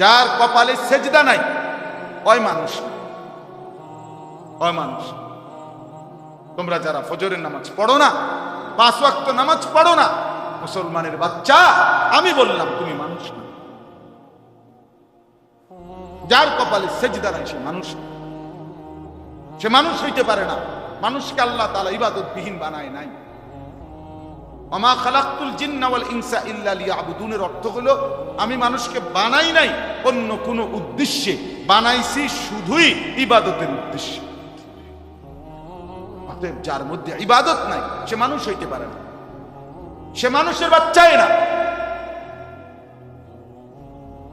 যার কপালে সেজদা নাই, ওই মানুষ। ওই মানুষ। তোমরা যারা ফজরের নামাজ পড়ো না, পাঁচ ওয়াক্ত নামাজ পড়ো না, মুসলমানের বাচ্চা, আমি বললাম, তুমি মানুষ না। যার কপালে সেজদা নাই, সে মানুষ সে মানুষ হইতে পারে না। মানুষকে আল্লাহ তালা ইবাদত বিহীন বানায় নাই। আমা খালাক্তুল জিন্না ওয়াল ইনসা ইল্লা লিয়াবুদুনের অর্থ হলো, আমি মানুষকে বানাই নাই, অন্য কোনো উদ্দেশ্যে। বানাইছি শুধুই ইবাদতের উদ্দেশ্যে। অতএব যার মধ্যে ইবাদত নাই, সে মানুষ হইতে পারে না। সে মানুষের বাচ্চাই না।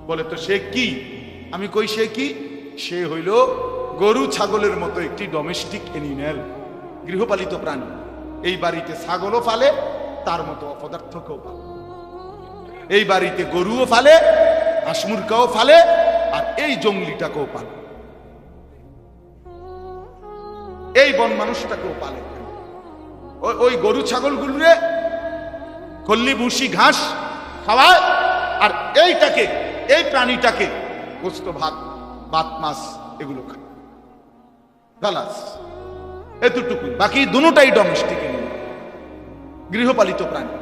বলে তো সে কি? আমি কই সে কি? সে হইল গরু ছাগলের মতো একটি ডোমেস্টিক এনিম্যাল গৃহপালিত প্রাণী। এই বাড়িতে ছাগলও ফালে তার মতো অপদার্থকেও ফালে এই বাড়িতে গরুও ফালে হাঁসমুরকাও ফালে, আর এই জঙ্গলিটাকেও পালে। এই বন মানুষটাকেও পালে। ওই- গরু ছাগলগুলোরে কল্লি ভুসি, ঘাস খাওয়ায়, আর এইটাকে, এই প্রাণীটাকে গোস্ত, ভাত ভাত মাছ এগুলো খায়। এতটুকু বাকি দুটাই ডোমেস্টিক গৃহপালিত প্রাণী।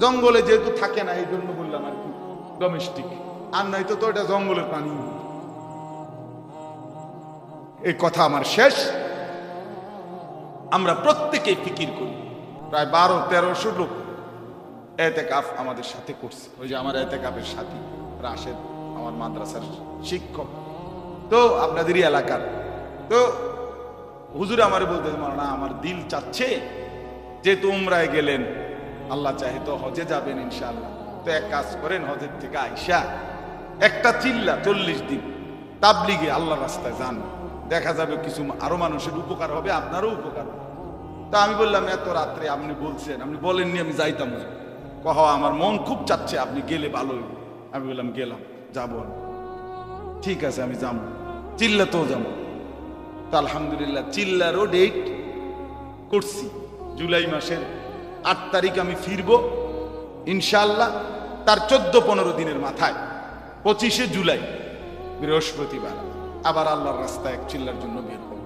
জঙ্গলে যেহেতু থাকে না এই জন্য বললাম আর কি ডোমেস্টিক আর নয়তো তো এটা জঙ্গলের প্রাণী। এই কথা আমার শেষ। আমরা প্রত্যেকে ফিকির করি। প্রায় বারো তেরোশো লোক এতে কাফ আমাদের সাথে করছে। ওই যে আমার এতে কাপের সাথী, রাশেদ, আমার মাদ্রাসার শিক্ষক। তো আপনাদেরই এলাকার। তো হুজুর আমার বলতে না আমার দিল চাচ্ছে। যে তোমরাই গেলেন, আল্লাহ চাহে তো হজে যাবেন ইনশাআল্লাহ। তো এক কাজ করেন, হজের থেকে আইসা একটা চিল্লা চল্লিশ দিন তাবলিগে আল্লাহ রাস্তায় যান। দেখা যাবে কিছু আরও মানুষের উপকার হবে, আপনারও উপকার তা আমি বললাম, এত রাত্রে আপনি বলছেন, আপনি বলেননি আমি যাইতাম। কহ, আমার মন খুব চাচ্ছে, আপনি গেলে ভালো। আমি বললাম, গেলাম, যাব ঠিক আছে, আমি যাব। চিল্লাতেও যাব। তো আলহামদুলিল্লাহ, চিল্লারও ডেট করছি। জুলাই মাসের আট তারিখ আমি ফিরবো ইনশাল্লাহ তার চোদ্দ পনেরো দিনের মাথায়, পঁচিশে জুলাই, বৃহস্পতিবার, আবার আল্লাহর রাস্তায় এক চিল্লার জন্য বের হব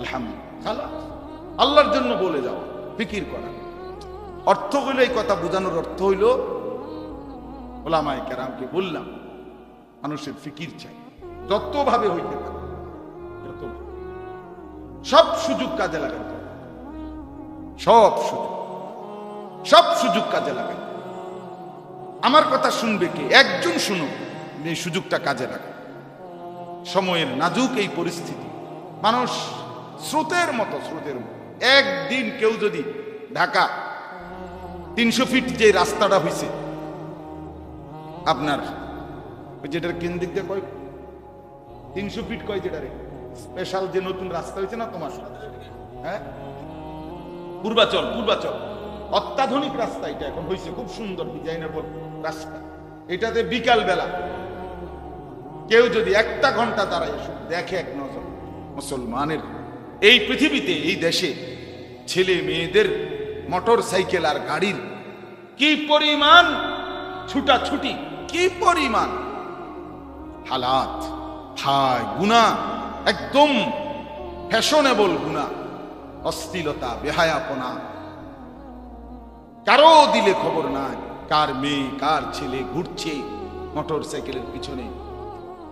আলহামদুলিল্লাহ। আল্লাহর জন্য বলে যাও, ফিকির করা। অর্থ হইল এই কথা, বোঝানোর অর্থ হইল, ওলামায় কেরামকে বললাম, মানুষের ফিকির চাই, যতভাবে হইতে পারে সব সুযোগ কাজে লাগাতে। সব সুযোগ। সব সুযোগ কাজে লাগাই। আমার কথা শুনবে কে? একজন শুনুক এই সুযোগটা কাজে লাগায় সময়ের নাজুক এই পরিস্থিতি। মানুষ স্রোতের মতো স্রোতের মতো। একদিন কেউ যদি ঢাকা তিনশো ফিট যে রাস্তাটা হয়েছে আপনার যেটার কেন দিক দিয়ে কয়? তিনশো ফিট কয় যেটারে? স্পেশাল যে নতুন রাস্তা হয়েছে না তোমার? হ্যাঁ? পূর্বাচল পূর্বাচল। অত্যাধুনিক রাস্তা এটা এখন হয়েছে খুব সুন্দর ডিজাইনেবল রাস্তা। এটাতে বিকাল বেলা কেউ যদি একটা ঘণ্টা দাঁড়ায় দেখে এক নজর, মুসলমানের এই পৃথিবীতে, এই দেশে ছেলে মেয়েদের মোটর সাইকেল আর গাড়ির কি পরিমাণ ছুটাছুটি, কি পরিমাণ হালাত, হায় গুণা একদম ফ্যাশনেবল গুণা অস্থিলতা বেহায়াপনা। কারও দিলে খবর নাই, কার মেয়ে, কার ছেলে ঘুরছে মোটর সাইকেলের পিছনে।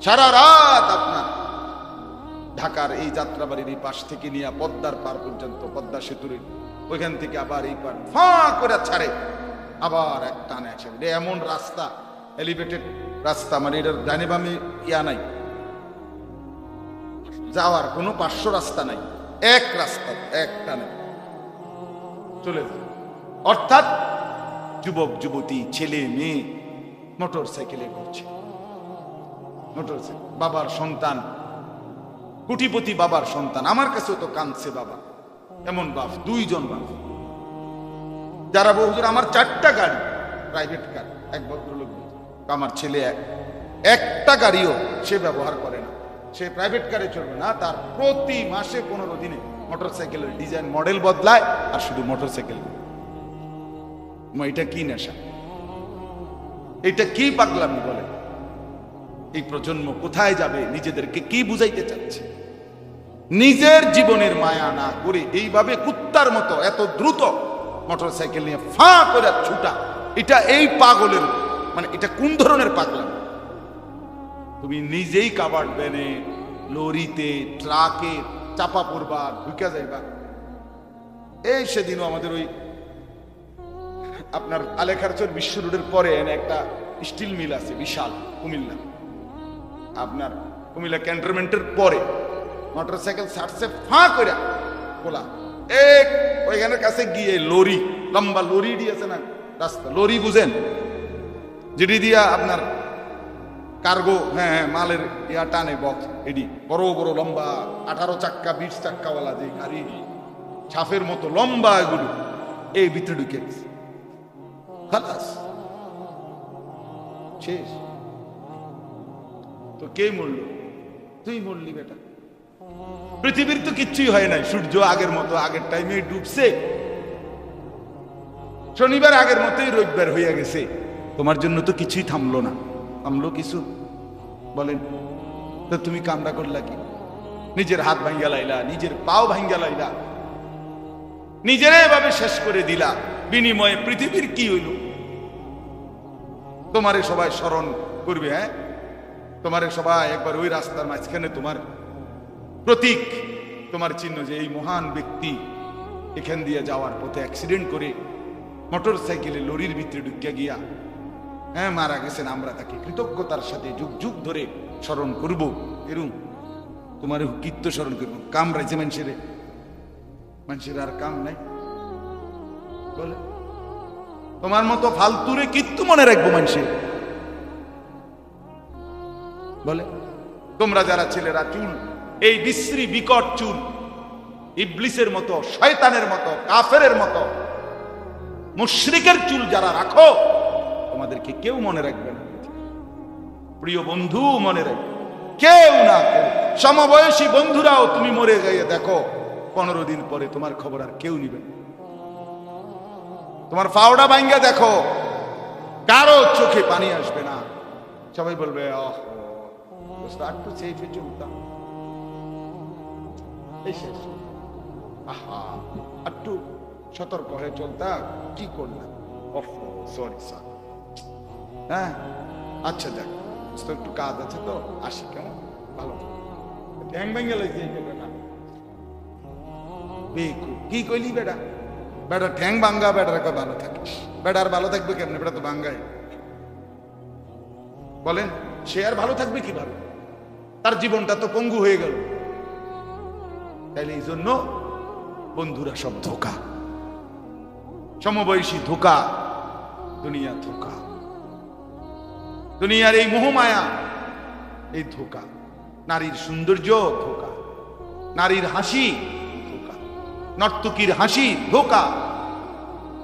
সারা রাত আপনার ঢাকার এই যাত্রাবাড়ির এই পাশ থেকে নিয়ে পদ্মার পার পর্যন্ত, পদ্মা সেতুর, ওইখান থেকে আবার এই পার ফাঁ করে ছাড়ে। আবার এক টানে এটা এমন রাস্তা, এলিভেটেড রাস্তা মানে এটার ডানে বামে ইয়া নাই। যাওয়ার কোনো পার্শ্ব রাস্তা নাই। এক রাস্তা এক টানে। চলে যায় অর্থাৎ যুবক যুবতী ছেলে মেয়ে মোটর সাইকেলে ঘুরছে। মোটর সাইকেল বাবার সন্তান কোটিপতি বাবার সন্তান। আমার কাছেও তো কাঁদছে বাবা। এমন বাপ দুইজন বাপ। যারা বহুজন আমার চারটা গাড়ি প্রাইভেট কার এক ভদ্রলোক আমার ছেলে এক। একটা গাড়িও সে ব্যবহার করে না। সে প্রাইভেট কারে চলবে না, তার প্রতি মাসে পনেরো দিনে মোটর সাইকেলের ডিজাইন মডেল বদলায় আর শুধু মোটর সাইকেল এটা কি নেশা? এটা কি পাগলামি বলে? এই প্রজন্ম কোথায় যাবে? নিজেদেরকে কি বুঝাইতে চাচ্ছে? নিজের জীবনের মায়া না করে এইভাবে কুত্তার মতো এত দ্রুত মোটরসাইকেল নিয়ে ফা করে ছুটা, এটা এই পাগলের মানে এটা কোন ধরনের পাগলাম? তুমি নিজেই কাবার ব্যানে লরিতে, ট্রাকে চাপা পড়বা, ঢুকে যাইবা। এই সেদিনও আমাদের ওই আপনার আলেখারচর বিশ্ব রোডের পরে একটা স্টিল মিল আছে, বিশাল, কুমিল্লা। আপনার কুমিল্লা ক্যান্টনমেন্টের পরে মোটরসাইকেল ছাড়ছে ফাঁ করে খোলা এক ওইখানের কাছে গিয়ে লরি, লম্বা লরি দিয়েছে না, রাস্তা, লরি বুঝেন, যেটি দিয়া আপনার কার্গো হ্যাঁ হ্যাঁ মালের ইয়া টানে বক্স এডি। বড় বড়, লম্বা, আঠারো চাক্কা, বিশ চাক্কাওয়ালা যে গাড়ি, ছাফের মতো লম্বা এগুলো, এই ভিতরে ঢুকে খালাস। শেষ। তো কে মরল? তুই মরলি বেটা। পৃথিবীর তো কিচ্ছুই হয় নাই। সূর্য আগের মতো, আগের টাইমে ডুবছে। শনিবার আগের মতোই রবিবার হইয়া গেছে। তোমার জন্য তো কিছুই থামলো না। থামলো কিছু? বলেন, তো তুমি কামড়া করলা কি? নিজের হাত ভাঙ্গা লাইলা, নিজের পাও ভাঙ্গা লাইলা। নিজেরা এভাবে শেষ করে দিলা, বিনিময়ে পৃথিবীর কি হইল? তোমারে সবাই স্মরণ করবে হ্যাঁ? তোমারে সবাই একবার ওই রাস্তার মাঝখানে তোমার প্রতীক, তোমার চিহ্ন যে এই মহান ব্যক্তি, এখান দিয়ে যাওয়ার পথে অ্যাক্সিডেন্ট করে মোটর সাইকেলে লরির ভিতরে ঢুকিয়া গিয়া হ্যাঁ মারা গেছেন, আমরা তাকে কৃতজ্ঞতার সাথে যুগ যুগ ধরে স্মরণ করব। এরম, তোমার কীর্ত স্মরণ করব। কাম রাইছে মানুষের। মানুষের আর কাম নাই। বলে, তোমার মতো ফালতুরে কীর্তু মনে রাখব মানুষের। বলে, তোমরা যারা ছেলেরা চুল, এই বিশ্রী বিকট চুল, ইবলিসের মতো, শয়তানের মতো, কাফেরের মতো, মুশরিকের চুল যারা রাখো তোমাদেরকে কেউ মনে রাখবে না। প্রিয় বন্ধু মনে রাখবে। কেউ না সমবয়সী বন্ধুরাও তুমি মরে গিয়ে দেখো পনেরো দিন পরে তোমার খবর আর কেউ নিবে তোমার ফাওড়া ভাঙ্গা দেখো কারও চোখে পানি আসবে না। সবাই বলবে "আহ, দোস্ত, একটু সেফে চলতাম আহা একটু সতর্ক হয়ে চলতাম কি করলাম? সরি স্যার হ্যাঁ? আচ্ছা দেখ একটু কাজ আছে তো, আসি, কেমন? ভালো। বেটা কি কইলি বেটা? বেটা ঠ্যাং বেটার ভালো আর ভালো থাকবে কেমনে? বেটা তো বলেন, সে আর ভালো থাকবে কীভাবে? তার জীবনটা তো পঙ্গু হয়ে গেল। তাইলে এই জন্য বন্ধুরা সব ধোকা। সমবয়সী ধোকা, দুনিয়া ধোকা। দুনিয়ার এই মোহমায়া, এই ধোকা। নারীর সৌন্দর্য ধোকা। নারীর হাসি ধোকা। নর্তকীর হাসি ধোকা।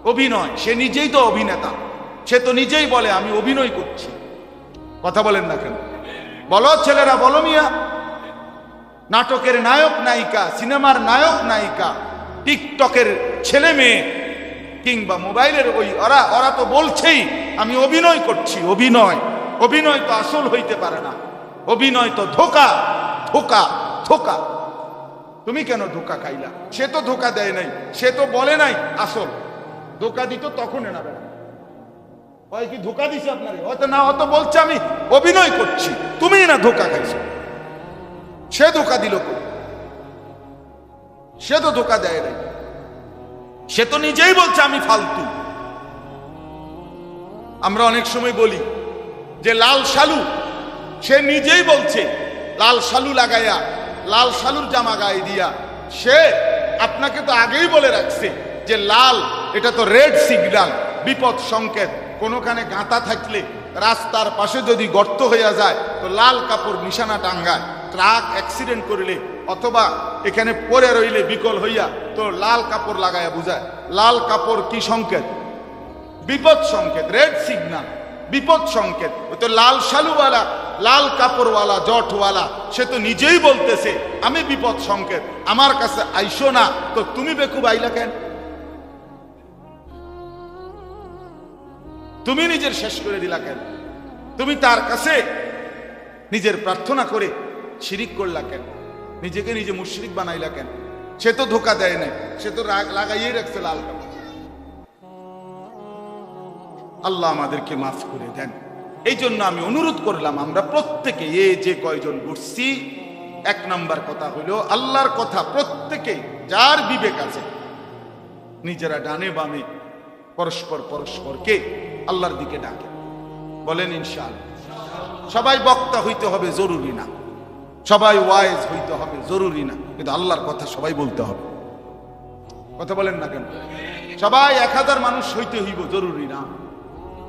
অভিনয়, সে নিজেই তো অভিনেতা। সে তো নিজেই বলে, আমি অভিনয় করছি। কথা বলেন না কেন? বলো, ছেলেরা, বলো মিয়া। নাটকের নায়ক নায়িকা, সিনেমার নায়ক নায়িকা, টিকটকের ছেলে মেয়ে, কিংবা মোবাইলের ওই ওরা ওরা তো বলছেই, আমি অভিনয় করছি, অভিনয়। অভিনয় তো আসল হইতে পারে না। অভিনয় তো ধোকা ধোকা ধোকা। তুমি কেন ধোকা খাইলা? সে তো ধোকা দেয় নাই, সে তো বলে নাই আসল। ধোকা দিত তখন না হয় কি ধোকা দিছে আপনারে? হয়তো না, হয়তো বলছে আমি অভিনয় করছি। তুমি না ধোকা খাইছো। সে ধোকা দিল? সে তো ধোকা দেয় নাই। সে তো নিজেই বলছে আমি ফালতু। আমরা অনেক সময় বলি যে লাল শালু, সে নিজেই বলছে, লাল শালু লাগাইয়া, লাল শালুর জামা গায়ে দিয়া। সে আপনাকে তো আগেই বলে রাখছে যে লাল, এটা তো রেড সিগন্যাল বিপদ সংকেত। কোনোখানে গাঁথা থাকলে রাস্তার পাশে যদি গর্ত হইয়া যায়, তো লাল কাপড় নিশানা টাঙ্গায়, ট্রাক অ্যাক্সিডেন্ট করিলে, অথবা এখানে পরে রইলে বিকল হইয়া তো লাল কাপড় লাগাইয়া বুঝায়। লাল কাপড় কি সংকেত? বিপদ সংকেত, রেড সিগন্যাল বিপদ সংকেত। ওই তো লাল শালুওয়ালা, লাল কাপড়ওয়ালা, জটওয়ালা, সে তো নিজেই বলতেছে, আমি বিপদ সংকেত, আমার কাছে আইসো না। তো তুমি বেকুব আইলা কেন? তুমি নিজের শেষ করে দিলা কেন? তুমি তার কাছে নিজের প্রার্থনা করে শিরিক করলা কেন? নিজেকে নিজে মুশরিক বানাইলা কেন? সে তো ধোকা দেয় নাই, সে তো রাগ লাগাইয়ে রাখছে লাল কাপড়। আল্লাহ আমাদেরকে মাফ করে দেন। এই জন্য আমি অনুরোধ করলাম, আমরা প্রত্যেকে, এ যে কয়জন ঘুরছি, এক নাম্বার কথা হলো, আল্লাহর কথা প্রত্যেকে, যার বিবেক আছে, নিজেরা ডানে বামে, পরস্পর পরস্পরকে আল্লাহর দিকে ডাকে। বলেন ইনশাল সবাই বক্তা হইতে হবে জরুরি না। সবাই ওয়াইজ হইতে হবে জরুরি না। কিন্তু আল্লাহর কথা সবাই বলতে হবে। কথা বলেন না কেন? সবাই এক হাজার মানুষ হইতে হইব, জরুরি না।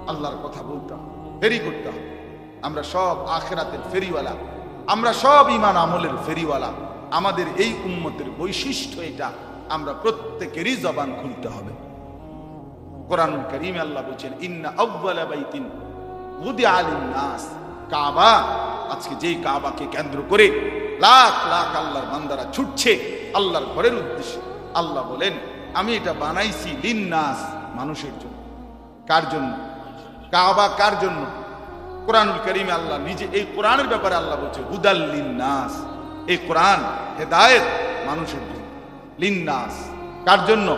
আল্লাহর কথা বলতে হবে ফেরি করতে হবে। আমরা সব আখেরাতের ফেরিওয়ালা, আমরা সব ইমান আমলের ফেরিওয়ালা। আমাদের এই উম্মতের বৈশিষ্ট্য এটা, আমরা প্রত্যেকেরই জবান খুলতে হবে। কোরআন করিমে আল্লাহ বলছেন, ইন্না আউ্বালা বাইতিন উদি আলিম নাস কাবা, আজকে যেই কাবাকে কেন্দ্র করে লাখ লাখ আল্লাহর বান্দারা ছুটছে, আল্লাহর ঘরের উদ্দেশ্যে। আল্লাহ বলেন, আমি এটা বানাইছি লিন্নাস মানুষের জন্য। কার জন্য? কাবা কার জন্য? কোরআনুল করিমে আল্লাহ নিজে এই কোরআনের ব্যাপারে আল্লাহ বলছে, হুদাল লিন্নাস। এই কোরআন হেদায়েত মানুষের জন্য। লিন্নাস। কার জন্য?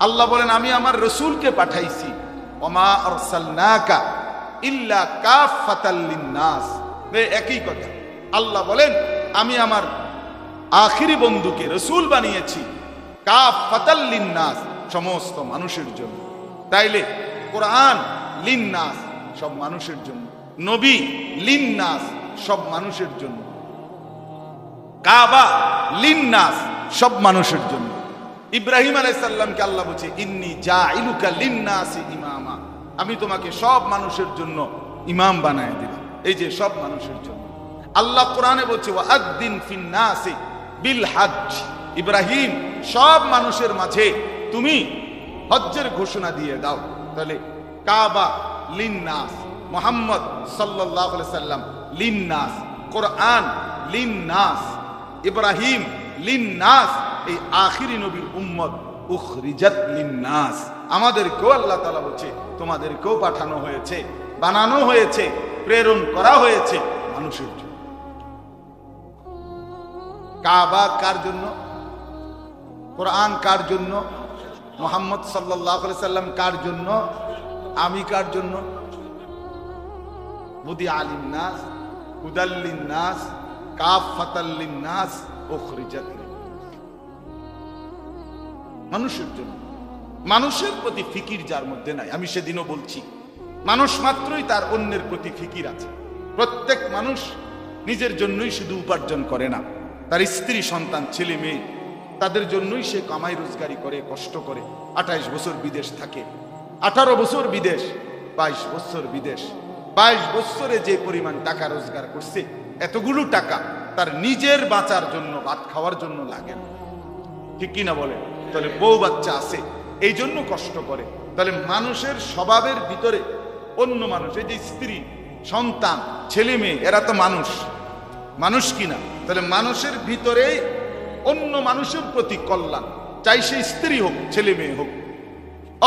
আল্লাহ বলেন, আমি আমার রসুলকে পাঠাইছি। ওমা আরসালনাকা ইল্লা কাফাতাল লিন্নাস। একই কথা। আল্লাহ বলেন, আমি আমার আখিরি বন্ধুকে রসুল বানিয়েছি কাফাতাল লিন্নাস, সমস্ত মানুষের জন্য। তাইলে কোরআন লিন্নাস সব মানুষের জন্য। নবী। লিন্নাস সব মানুষের জন্য। কাবা। লিন্নাস সব মানুষের জন্য। ইব্রাহিম আলাইসাল্লামকে আল্লাহ বলছে ইন্নি যা ইলুকা লিন্নাসি ইমামা। আমি তোমাকে সব মানুষের জন্য ইমাম বানায় দিলাম। এই যে সব মানুষের জন্য। আল্লাহ কোরআনে বলছে ওয়াদ্দিন ফিন্নাসি বিল হজ ইব্রাহিম সব মানুষের মাঝে তুমি হজ্জের ঘোষণা দিয়ে দাও। তাহলে কাবা লিন্নাস, মোহাম্মদ সাল্লাহ সাল্লাম লিন্নাস, কোরআন লিন্নাস, ইব্রাহিম লিন্নাস, এই আখিরি নবীর উম্মত উখরিজাত লিন্নাস। আমাদেরকেও আল্লাহ তাআলা বলছে, তোমাদেরকেও পাঠানো হয়েছে, বানানো হয়েছে, প্রেরণ করা হয়েছে মানুষের কাবা কার জন্য? কোরআন কার জন্য? মোহাম্মদ সাল্লাহ সাল্লাম কার জন্য? আমি কার জন্য? বুদি আলিম নাস হুদাল্লিন নাস কাফ ফাতাল্লিন নাস ওখরিজাত মানুষের জন্য। মানুষের প্রতি ফিকির যার মধ্যে নাই, আমি সেদিনও বলছি। মানুষ মাত্রই তার অন্যের প্রতি ফিকির আছে। প্রত্যেক মানুষ নিজের জন্যই শুধু উপার্জন করে না। তার স্ত্রী, সন্তান, ছেলে, মেয়ে, তাদের জন্যই সে কামাই রোজগারি করে, কষ্ট করে, আঠাইশ বছর বিদেশ থাকে। আঠারো বছর বিদেশ, বাইশ বছর বিদেশ। বাইশ বছরে যে পরিমাণ টাকা রোজগার করছে, এতগুলো টাকা তার নিজের বাঁচার জন্য, ভাত খাওয়ার জন্য লাগে না। ঠিক কিনা বলে তাহলে বউ বাচ্চা আছে, এই জন্য কষ্ট করে। তাহলে মানুষের স্বভাবের ভিতরে অন্য মানুষ, এই যে স্ত্রী, সন্তান, ছেলে মেয়ে, এরা তো মানুষ। মানুষ কিনা তাহলে মানুষের ভিতরে অন্য মানুষের প্রতি কল্যাণ। চাই সে স্ত্রী হোক, ছেলে মেয়ে হোক।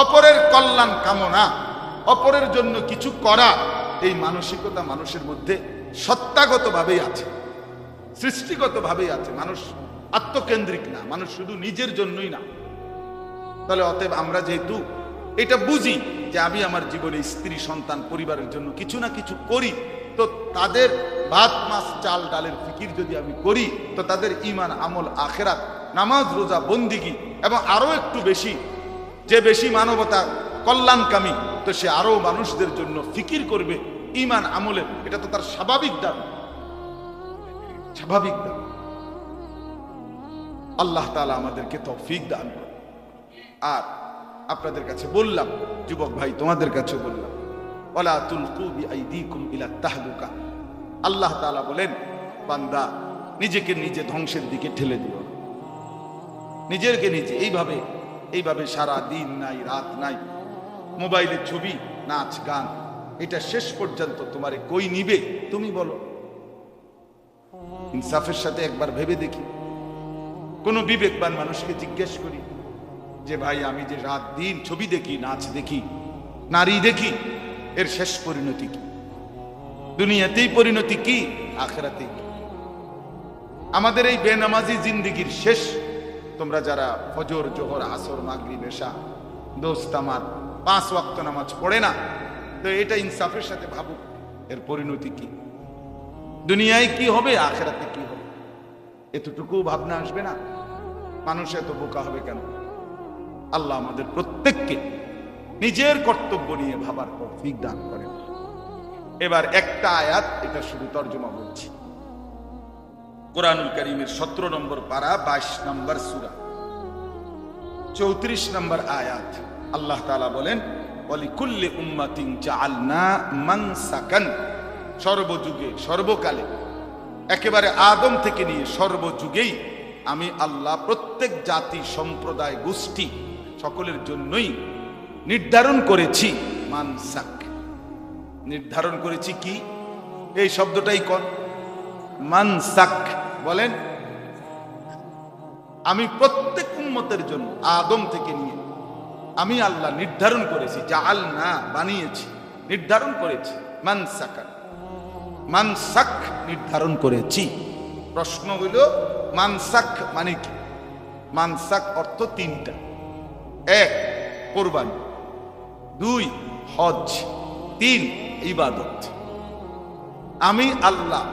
অপরের কল্যাণ কামনা, অপরের জন্য কিছু করা, এই মানসিকতা মানুষের মধ্যে সত্তাগতভাবেই আছে, সৃষ্টিগতভাবেই আছে। মানুষ আত্মকেন্দ্রিক না, মানুষ শুধু নিজের জন্যই না। তাহলে অতএব আমরা যেহেতু এটা বুঝি যে আমি আমার জীবনে স্ত্রী, সন্তান, পরিবারের জন্য কিছু না কিছু করি, তো তাদের ভাত, মাছ, চাল, ডালের ফিকির যদি আমি করি, তো তাদের ইমান আমল, আখেরাত, নামাজ, রোজা, বন্দিগি এবং আরও একটু বেশি যে বেশি মানবতা কল্যাণকামী, তো সে আরও মানুষদের জন্য ফিকির করবে ইমান আমলের এটা তো তার স্বাভাবিক দাবি স্বাভাবিক দাবি আল্লাহ তালা আমাদেরকে তৌফিক দান। আর আপনাদের কাছে বললাম, যুবক ভাই, তোমাদের কাছে বললাম ওলা তুলকু বিআইদিকুম ইলা তাহলুকা আল্লাহ তাআলা বলেন, বান্দা, নিজেকে নিজে ধ্বংসের দিকে ঠেলে দিও। নিজেরকে নিজে, এইভাবে এইভাবে সারা দিন নাই, রাত নাই। মোবাইলের ছবি, নাচ, গান, এটা শেষ পর্যন্ত তোমারে কই নিবে? তুমি বলো। ইনসাফের সাথে একবার ভেবে দেখি। কোনো বিবেকবান মানুষকে জিজ্ঞেস করি যে, ভাই, আমি যে রাত দিন ছবি দেখি, নাচ দেখি, নারী দেখি, এর শেষ পরিণতি কি? দুনিয়াতেই পরিণতি কি? আখেরাতে কি? আমাদের এই বেনামাজি জিন্দিগির শেষ তোমরা যারা ফজর, জোহর, আসর মাগরি বেশা দোস্ত আমার, পাঁচ ওয়াক্ত নামাজ পড়ে না, তো এটা ইনসাফের সাথে ভাবুক। এর পরিণতি কি? দুনিয়ায় কি হবে, আখেরাতে কি হবে? এতটুকু ভাবনা আসবে না? মানুষ এত বোকা হবে কেন? আল্লাহ আমাদের প্রত্যেককে নিজের কর্তব্য নিয়ে ভাবার তৌফিক দান করেন। এবার একটা আয়াত, এটা শুধু তর্জমা বলছি। কোরআনুল করিমের সতেরো নম্বর পারা, বাইশ নম্বর সুরা। চৌত্রিশ নম্বর আয়াত। আল্লাহ তালা বলেন অলিকুল্লে উম্মাতিং জাআলনা মানসাকান। সর্বযুগে, সর্বকালে, একেবারে আদম থেকে নিয়ে সর্বযুগেই আমি আল্লাহ প্রত্যেক জাতি, সম্প্রদায়, গোষ্ঠী সকলের জন্যই নির্ধারণ করেছি মানসাক। নির্ধারণ করেছি কি? এই শব্দটাই কন। মানসাক। বলেন, আমি প্রত্যেক উম্মতের জন্য আদম থেকে নিয়ে আমি আল্লাহ নির্ধারণ করেছি জাল না বানিয়েছি, নির্ধারণ করেছি মানসাকা মানসাক নির্ধারণ করেছি। প্রশ্ন হইল মানসাক মানে কি? মানসাক অর্থ তিনটা। এক, কোরবানি। দুই, হজ। তিন, ইবাদত। আমি আল্লাহ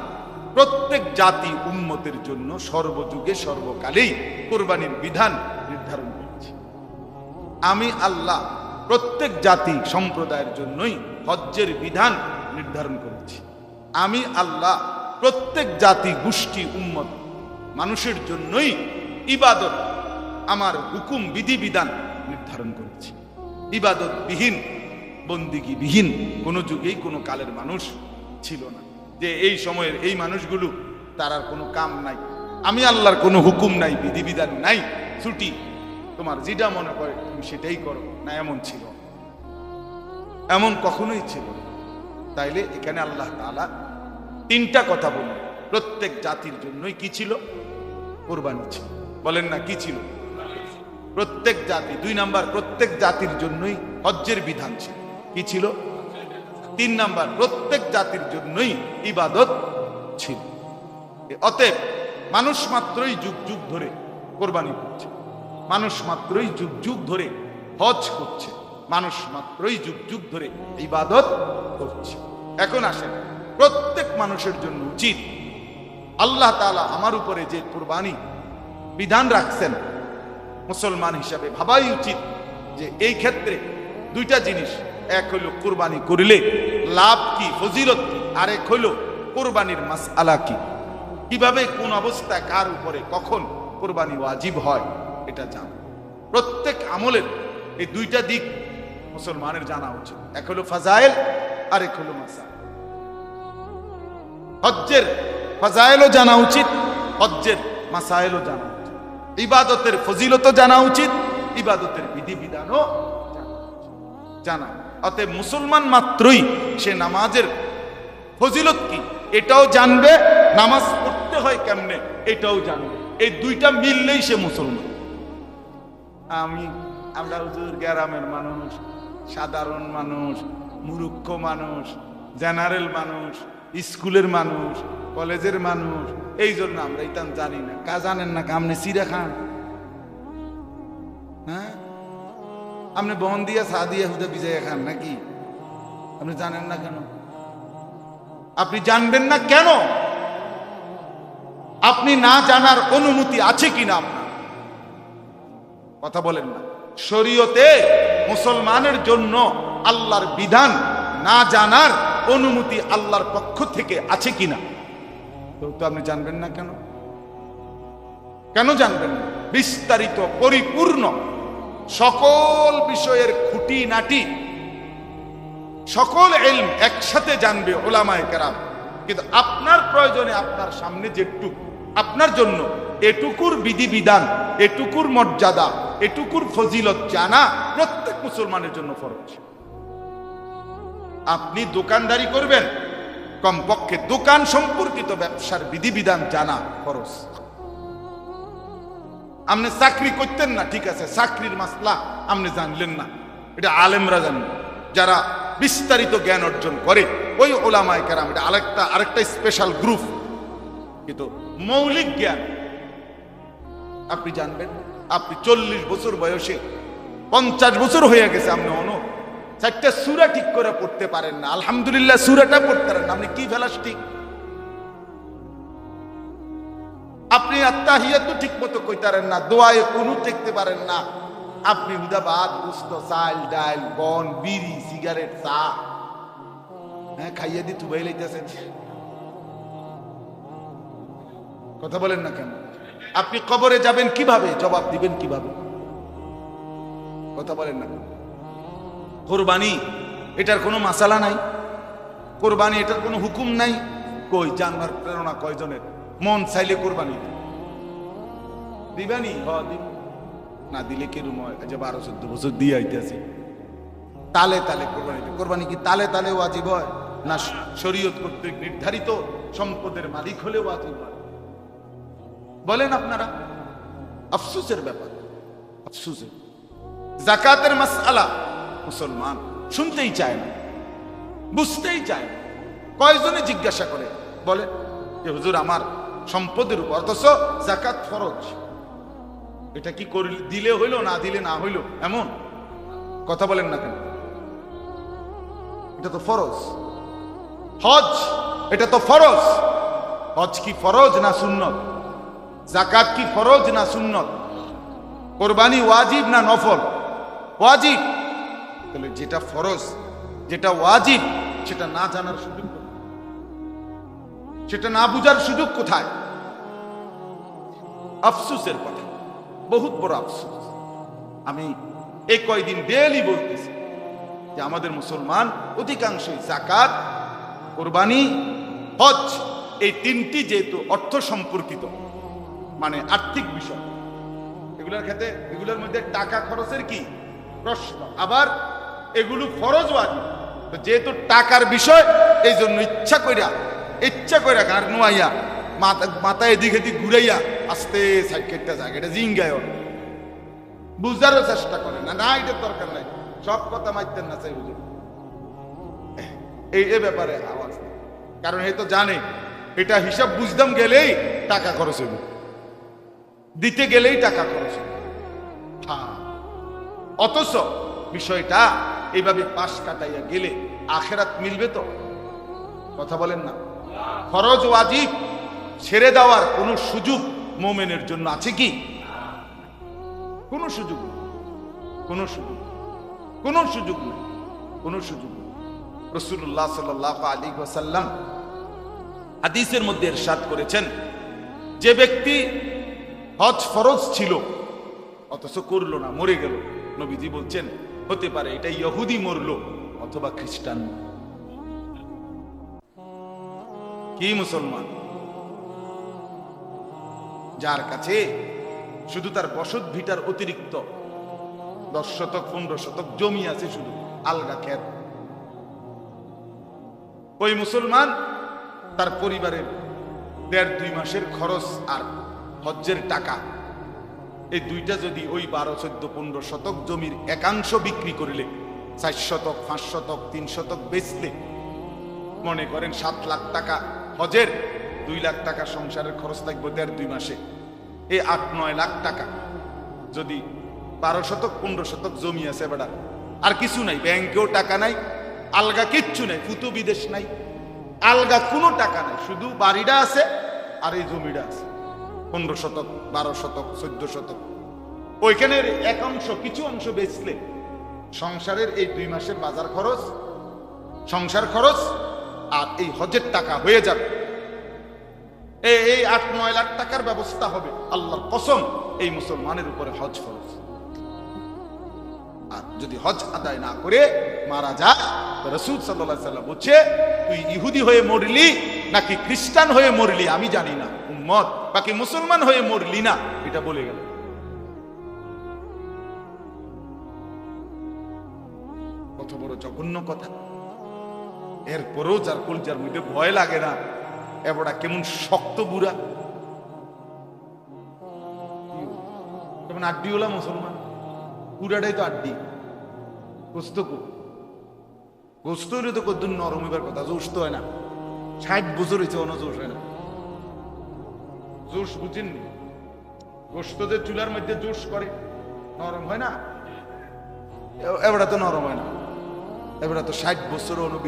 প্রত্যেক জাতি উম্মতের জন্য সর্বযুগে সর্বকালেই কোরবানির বিধান নির্ধারণ করেছি। আমি আল্লাহ প্রত্যেক জাতি সম্প্রদায়ের জন্যই হজ্জের বিধান নির্ধারণ করেছি। আমি আল্লাহ প্রত্যেক জাতি গোষ্ঠী উম্মত মানুষের জন্যই ইবাদত আমার হুকুম বিধিবিধান নির্ধারণ করেছি। ইবাদত বিহীন বন্দিগি কোনো যুগেই কোনো কালের মানুষ ছিল না। যে এই সময়ের এই মানুষগুলো, তার আর কোনো কাম নাই। আমি আল্লাহর কোনো হুকুম নাই, বিধিবিধান নাই, ছুটি। তোমার যেটা মনে করে তুমি সেটাই করো। না, এমন ছিল। এমন কখনোই ছিল। তাইলে এখানে আল্লাহ তাআলা তিনটা কথা বলল প্রত্যেক জাতির জন্যই কি ছিল? কোরবানি ছিল। বলেন না, কি ছিল? প্রত্যেক জাতি, দুই নাম্বার, প্রত্যেক জাতির জন্যই হজ্জের বিধান ছিল। কি ছিল? তিন নাম্বার, প্রত্যেক জাতির জন্যই ইবাদত ছিল। অতএব মানুষ মাত্রই যুগ যুগ ধরে কোরবানি করছে। মানুষ মাত্রই যুগ যুগ ধরে হজ করছে। মানুষ মাত্রই যুগ যুগ ধরে ইবাদত করছে। এখন আসেন, প্রত্যেক মানুষের জন্য উচিত আল্লাহ তাআলা আমার উপরে যে কোরবানি বিধান রাখছেন, মুসলমান হিসাবে ভাবাই উচিত যে এই ক্ষেত্রে দুইটা জিনিস এক হইল কোরবানি করিলে লাভ কি, ফজিলত কি? আর এক হইল কোরবানির মাস আলা কি? কীভাবে, কোন অবস্থায়, কার উপরে, কখন কোরবানি ওয়াজিব হয়, এটা জান। প্রত্যেক আমলের এই দুইটা দিক মুসলমানের জানা উচিত। এক হলো ফাজাইল আর এক হলো মাসা হজ্জের ফাজাইলও জানা উচিত, হজ্জের মাসাইলও জানা উচিত। ইবাদতের ফজিলতও জানা উচিত, ইবাদতের বিধিবিধানও জানা উচিত। জানা অতএব মুসলমান মাত্রই সে নামাজের ফজিলত কি? এটাও জানবে, নামাজ পড়তে হয় কেমনে? এটাও জানবে। এই দুইটা মিললেই সে মুসলমান। আমি, আমরা হুজুর গ্রামের মানুষ, সাধারণ মানুষ মুরুক্ষ মানুষ, জেনারেল মানুষ, স্কুলের মানুষ, কলেজের মানুষ, এই জন্য আমরা এটা জানি না। কা জানেন না আপনি সিরা খান। আপনি বহন দিয়া সা দিয়া হুদা বিজয় খান নাকি? আপনি জানেন না কেন? আপনি জানবেন না কেন? আপনি না জানার অনুমতি আছে কিনা আপনার? কথা বলেন না। শরীয়তে মুসলমানের জন্য আল্লাহর বিধান না জানার অনুমতি আল্লাহর পক্ষ থেকে আছে কিনা? তো, আপনি জানবেন না কেন? কেন জানবেন না? বিস্তারিত, পরিপূর্ণ সকল বিষয়ের খুঁটি নাটি সকল এলম একসাথে জানবে ওলামায় কেরাম। কিন্তু আপনার প্রয়োজনে আপনার সামনে যেটুক, আপনার জন্য এটুকুর বিধিবিধান, এটুকুর মর্যাদা, এটুকুর ফজিলত জানা প্রত্যেক মুসলমানের জন্য ফরজ। আপনি দোকানদারি করবেন, কমপক্ষে দোকান সম্পর্কিত ব্যবসার বিধিবিধান জানা খরচ আপনি চাকরি করতেন না, ঠিক আছে, চাকরির মাসলা আপনি জানলেন না। এটা আলেমরা জানেন যারা বিস্তারিত জ্ঞান অর্জন করে, ওই ওলামায় কেরাম, এটা আরেকটা আরেকটা স্পেশাল গ্রুপ কিন্তু মৌলিক জ্ঞান, আপনি জানবেন, আপনি চল্লিশ বছর বয়সে, পঞ্চাশ বছর হয়ে গেছে আপনি অন, চারটা সুরা ঠিক করে পড়তে পারেন না। আলহামদুলিল্লাহ সুরাটা পড়তে পারেন আপনি কি ফেলাস ঠিক আপনি আত্মাহিয়াত ঠিক মতো কইতারেন না, দোয়ায় কোনো দেখতে পারেন না। আপনি হুদা ভাত চাল ডাল বন বিড়ি, সিগারেট, চা। হ্যাঁ খাইয়ে দি তুবাই লাইতেছেন। কথা বলেন না কেন? আপনি কবরে যাবেন কীভাবে? জবাব দিবেন কীভাবে? কথা বলেন না কোরবানি, এটার কোনো মাসালা নাই? কোরবানি, এটার কোনো হুকুম নাই? কই, জানবার প্রেরণা কয়জনের? মন চাইলে কোরবানি। দিবানি? হ দিব না দিলে কিরম হয়? যে বারো চোদ্দ বছর দিয়ে আইতেছে। তালে তালে কোরবানি কোরবানি কি তালে তালে ওয়াজিব হয়? না শরীয়ত কর্তৃক নির্ধারিত সম্পদের মালিক হলে ওয়াজিব হয়। বলেন আপনারা আফসুসের ব্যাপার। আফসুসের। জাকাতের মাসআলা মুসলমান শুনতেই চায় না বুঝতেই চায় না। কয়জনে জিজ্ঞাসা করে? বলে যে হুজুর আমার সম্পদের উপর, অথচ জাকাত ফরজ। এটা কি দিলে হইল, না দিলে না হইল? এমন? কথা বলেন না কেন? এটা তো ফরজ। হজ, এটা তো ফরজ। হজ কি ফরজ না সুন্নত? জাকাত কি ফরজ না সুন্নত? কোরবানি ওয়াজিব না নফল? ওয়াজিব। তাহলে যেটা ফরজ, যেটা ওয়াজিব, সেটা না জানার সুযোগ? সেটা না বুঝার সুযোগ কোথায়? আফসুসের কথা। বহুত বড় আফসুস। আমি এই কয়দিন ডেলি বলতেছি যে আমাদের মুসলমান অধিকাংশই জাকাত কোরবানি, হজ, এই তিনটি যেহেতু অর্থ সম্পর্কিত মানে আর্থিক বিষয়, এগুলোর ক্ষেত্রে, এগুলোর মধ্যে টাকা খরচের কি প্রশ্ন। আবার এগুলো ফরজ যেহেতু টাকার বিষয় এই জন্য ইচ্ছা কইরা ইচ্ছা কইরা গার নোয়াইয়া, মাথা মাথা এদিক এদিক ঘুরাইয়া আস্তে সাইড কেটটা জায়গাটা জিঙ্গায় বুঝারও চেষ্টা করে না। না এটা দরকার নাই। সব কথা মাইতেন না চাই হুজুর। এই এ ব্যাপারে আওয়াজ কারণ এই তো জানে, এটা হিসাব বুঝতাম গেলেই টাকা খরচ হইব। দিতে গেলেই টাকা খরচ হবে। হ্যাঁ। অথচ বিষয়টা এইভাবে পাশ কাটাইয়া গেলে আখেরাত মিলবে তো? কথা বলেন না। ফরজ ওয়াজিব, ছেড়ে দেওয়ার কোনো সুযোগ মোমেনের জন্য আছে কি? কোনো সুযোগ কোনো সুযোগ। কোনো সুযোগ নেই। কোনো সুযোগ রসুল্লাহ সাল্লাহ আলী ওসাল্লাম হাদিসের মধ্যে এরশাদ করেছেন, যে ব্যক্তি হজ ফরজ ছিল, অথচ করল না, মরে গেল। নবীজি বলছেন, হতে পারে এটা ইহুদি মরলো অথবা খ্রিস্টান কি মুসলমান? যার কাছে শুধু তার বসত ভিটার অতিরিক্ত দশ শতক, পনেরো শতক জমি আছে শুধু, আলগা ক্ষেত। ওই মুসলমান তার পরিবারের দেড় দুই মাসের খরচ আর হজ্জের টাকা, এই দুইটা যদি ওই বারো, চোদ্দ, পনেরো শতক জমির একাংশ বিক্রি করিলে, চার শতক, পাঁচ শতক, তিন শতক বেচলে, মনে করেন সাত লাখ টাকা হজের দুই লাখ টাকা সংসারের খরচ থাকবে দেড় দুই মাসে। এই আট, নয় লাখ টাকা। যদি বারো শতক, পনেরো শতক জমি আছে বেড়া, আর কিছু নাই, ব্যাংকেও টাকা নাই, আলগা কিচ্ছু নাই, ফুতু বিদেশ নাই, আলগা কোনো টাকা নাই, শুধু বাড়িটা আছে আর এই জমিটা আছে। পনেরো শতক, বারো শতক, চোদ্দ শতক। ওইখানের এক অংশ, কিছু অংশ বেচলে সংসারের এই দুই মাসের বাজার খরচ, সংসার খরচ আর এই হজের টাকা হয়ে যাবে। এই আট, নয় লাখ টাকার ব্যবস্থা হবে। আল্লাহর কসম, এই মুসলমানের উপরে হজ ফরজ। আর যদি হজ আদায় না করে মারা যায় রসুল সাল্লাহ সাল্লাম বলছে, তুই ইহুদি হয়ে মরলি নাকি খ্রিস্টান হয়ে মরলি? আমি জানি না। উম্মত, বাকি মুসলমান হয়ে মরলি না, এটা বলে গেল। কত বড় জঘন্য কথা। এরপরেও যার কলজার মধ্যে ভয় লাগে না এবড়া কেমন শক্ত বুড়া। কেমন আড্ডিওলা মুসলমান? পুরাটাই তো আড্ডি। গোস্ত গোস্ত হইলে তো কদ্দুর নরম হইবার কথা জোস তো হয় না। ষাট বছর হয়েছে অন জোস হয় না। জোশ বুঝেননি। গোস্ত যে চুলার মধ্যে জোশ করে। নরম হয় না? এবারে তো নরম হয় না। এবারে তো ষাট বছর অনু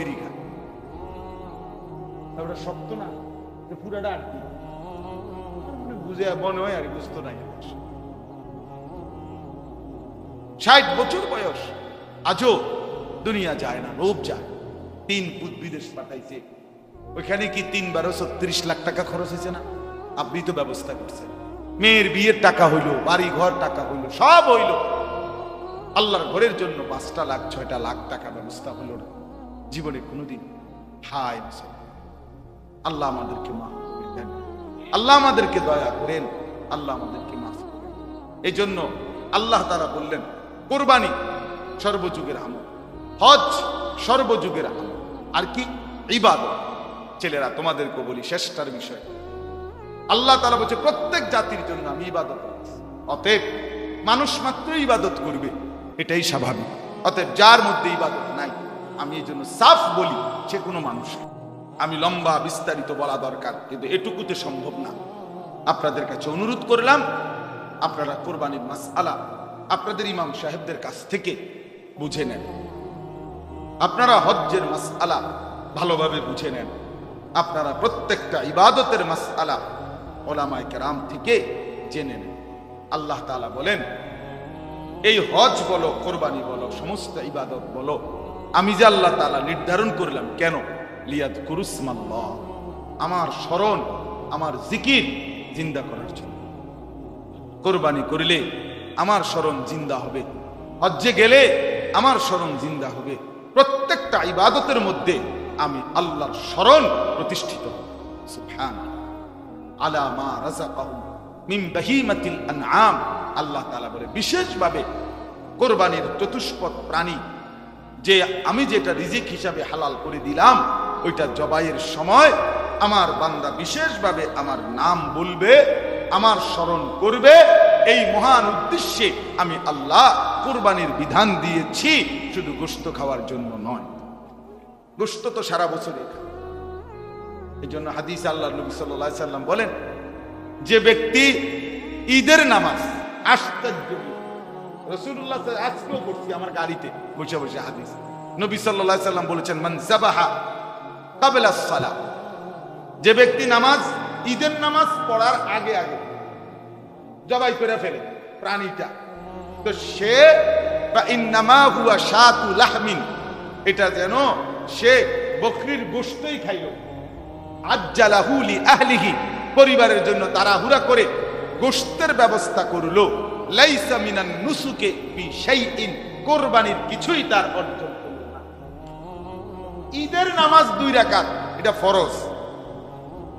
খায় শক্ত না পুরাটা আর কি? বুঝে মনে হয় আর বুঝতো নাই ষাট বছর বয়স, আজও দুনিয়া যায় না লোভ যায়। তিন বিদেশ পাঠাইছে। ওইখানে কি তিনবারও ছত্রিশ লাখ টাকা খরচ হয়েছে না? আপনি তো ব্যবস্থা করছেন মেয়ের বিয়ের টাকা হইল, বাড়ি ঘর টাকা হইল, সব হইল। আল্লাহর ঘরের জন্য পাঁচটা লাখ, ছয়টা লাখ টাকা ব্যবস্থা হলো না। জীবনে কোনোদিন হায়। আল্লাহ আমাদেরকে মাফ দেন। আল্লাহ আমাদেরকে দয়া করেন, আল্লাহ আমাদেরকে মাফ করেন। এই জন্য আল্লাহ তারা বললেন, কোরবানি সর্বযুগের আমল, হজ সর্বযুগের আমল, আর কি? ইবাদত। ছেলেরা তোমাদেরকে বলি, শেষটার বিষয়। আল্লাহ তারা বলছে, প্রত্যেক জাতির জন্য আমি ইবাদত অতএব মানুষ মাত্র ইবাদত করবে, এটাই স্বাভাবিক। অতএব যার মধ্যে ইবাদত নাই, আমি এই জন্য সাফ বলি সে কোনো মানুষ। আমি লম্বা বিস্তারিত বলা দরকার, কিন্তু এটুকুতে সম্ভব না। আপনাদের কাছে অনুরোধ করলাম, আপনারা কোরবানির মাস আলা আপনাদের ইমাম সাহেবদের কাছ থেকে বুঝে নেন। আপনারা হজ্জের মাস আলা ভালোভাবে বুঝে নেন। আপনারা প্রত্যেকটা ইবাদতের মাস আলা ওলামায় কেরাম থেকে জেনে নেন। আল্লাহ তাআলা বলেন, এই হজ বলো, কোরবানি বলো, সমস্ত ইবাদত বলো। আমি যে আল্লাহ তাআলা নির্ধারণ করলাম কেন? লিয়াদ কুরুসমাল্লাহ আমার স্মরণ, আমার জিকির জিন্দা করার জন্য। কোরবানি করিলে আমার স্মরণ জিন্দা হবে। হজ্জে গেলে আমার স্মরণ জিন্দা হবে। প্রত্যেকটা ইবাদতের মধ্যে আমি আল্লাহর স্মরণ প্রতিষ্ঠিত। আল্লাহ বলে, বিশেষভাবে কোরবানির চতুষ্পদ প্রাণী, যে আমি যেটা রিজিক হিসাবে হালাল করে দিলাম ওইটা জবাইয়ের সময় আমার বান্দা বিশেষভাবে আমার নাম বলবে, আমার স্মরণ করবে। এই মহান উদ্দেশ্যে আমি আল্লাহ কোরবানির বিধান দিয়েছি, শুধু গোস্ত খাওয়ার জন্য নয়। গোস্ত তো সারা বছরই এই জন্য হাদিস আল্লাহ নবী সাল্লাহ সাল্লাম বলেন, যে ব্যক্তি ঈদের নামাজ আশ্চর্য রসুল্লাহ আজকেও করছি আমার গাড়িতে বসে বসে হাদিস। নবী সাল্লাহ সাল্লাম বলেছেন, মান জাবাহা যে ব্যক্তি নামাজ, ঈদের নামাজ পড়ার আগে আগে জবাই করে ফেলে প্রাণীটা। তো সে এটা যেন সে বকরির গোশতই খাইল। আজ্জালাহুলি আহলিহি, পরিবারের জন্য তাড়াহুড়া করে গোশতের ব্যবস্থা করল। লাইসা নুসুকে বি শাইইন, কোরবানির কিছুই তার অর্জন ঈদের নামাজ দুই রাকাত, এটা ফরজ।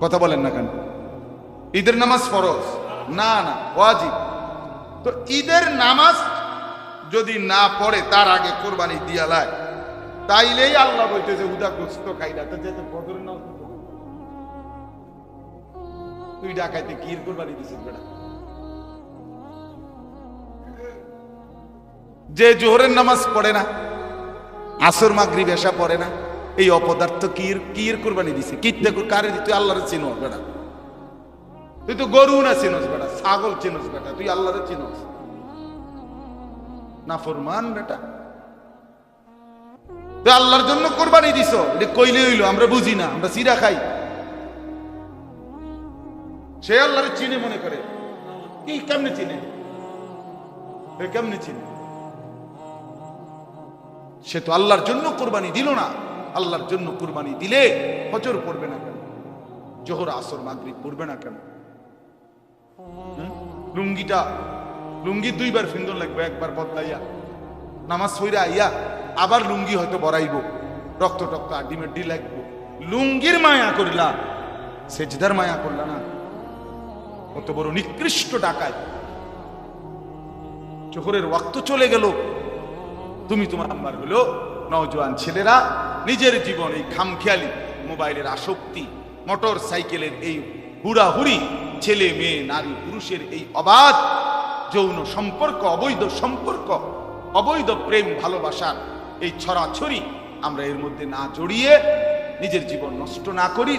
কথা বলেন না কেন? ঈদের নামাজ ফরজ? না না, ওয়াজিব। তো ঈদের নামাজ যদি না পড়ে, তার আগে কোরবানি দিয়া লায় তাইলেই আল্লাহ বলতেছে উদা গোস্ত খাইলা, তো যেতে বদর নাও তুই ডাকাইতে কির কোরবানি দিছিস বেটা? যে জোহরের নামাজ পড়ে না, আসর মাগরি বেশা পড়ে না এই অপদার্থ কির কির কোরবানি দিছে? কিত্তে কারে তুই আল্লাহরে চিনো বেটা। তুই তো গরু না চিনোস বেটা, ছাগল চিনোস বেটা, তুই আল্লাহরে চিনোস। না ফরমান বেটা। তুই আল্লাহর জন্য কোরবানি দিছ, এটা কইলে হইল, আমরা বুঝি না, আমরা চিরা খাই। সে আল্লাহরে চিনে মনে করে। কি কেমনে চিনে? কেমনে চিনে? সে তো আল্লাহর জন্য কোরবানি দিল না। আল্লাহর জন্য কুরবানি দিলে ফজর পড়বে না কেন? জোহর, আসর, মাগরিব পড়বে না কেন? লুঙ্গিটা, লুঙ্গি দুইবার ফিন্দন লাগবে, একবার বদলাইয়া। নামাজ হইরা আইয়া আবার লুঙ্গি হয়তো বড়াইব, রক্ত টক্ত আড্ডি মেড্ডি লাগবো। লুঙ্গির মায়া করিলা, সেজদার মায়া করলা না? কত বড় নিকৃষ্ট ডাকায় চোখরের ওয়াক্ত চলে গেল, তুমি তোমার নাম্বার হলো নওজোয়ান ছেলেরা নিজের জীবন এই খামখেয়ালি মোবাইলের আসক্তি, মোটর সাইকেলের এই হুড়াহুড়ি, ছেলে, মেয়ে, নারী, পুরুষের এই অবাধ যৌন সম্পর্ক, অবৈধ সম্পর্ক, অবৈধ প্রেম, ভালোবাসার এই ছড়াছড়ি আমরা এর মধ্যে না জড়িয়ে নিজের জীবন নষ্ট না করি।